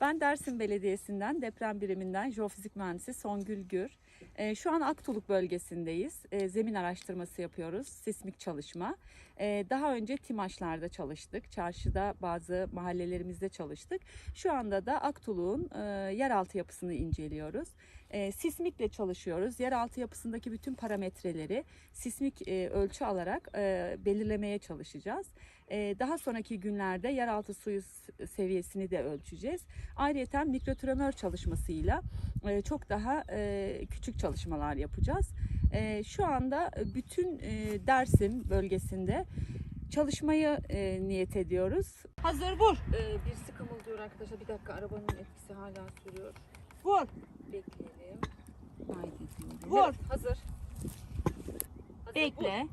Ben Dersim Belediyesi'nden deprem biriminden jeofizik mühendisi Songül Gür. Ee, Şu an Aktuluk bölgesindeyiz. Ee, Zemin araştırması yapıyoruz, sismik çalışma. Ee, Daha önce Timaşlar'da çalıştık, çarşıda bazı mahallelerimizde çalıştık. Şu anda da Aktuluk'un e, yeraltı yapısını inceliyoruz. E, Sismikle çalışıyoruz. Yeraltı yapısındaki bütün parametreleri sismik e, ölçü alarak e, belirlemeye çalışacağız. E, Daha sonraki günlerde yeraltı suyu seviyesini de ölçeceğiz. Ayrıca mikrotremör çalışmasıyla e, çok daha e, küçük çalışmalar yapacağız. E, Şu anda bütün e, Dersim bölgesinde çalışmayı e, niyet ediyoruz. Hazır vur. E, Birisi kımıldıyor arkadaşlar. Bir dakika arabanın etkisi hala sürüyor. Vur. Bekleyelim. Haydi. Vur. Evet, hazır. Hazır, Bekle. vur.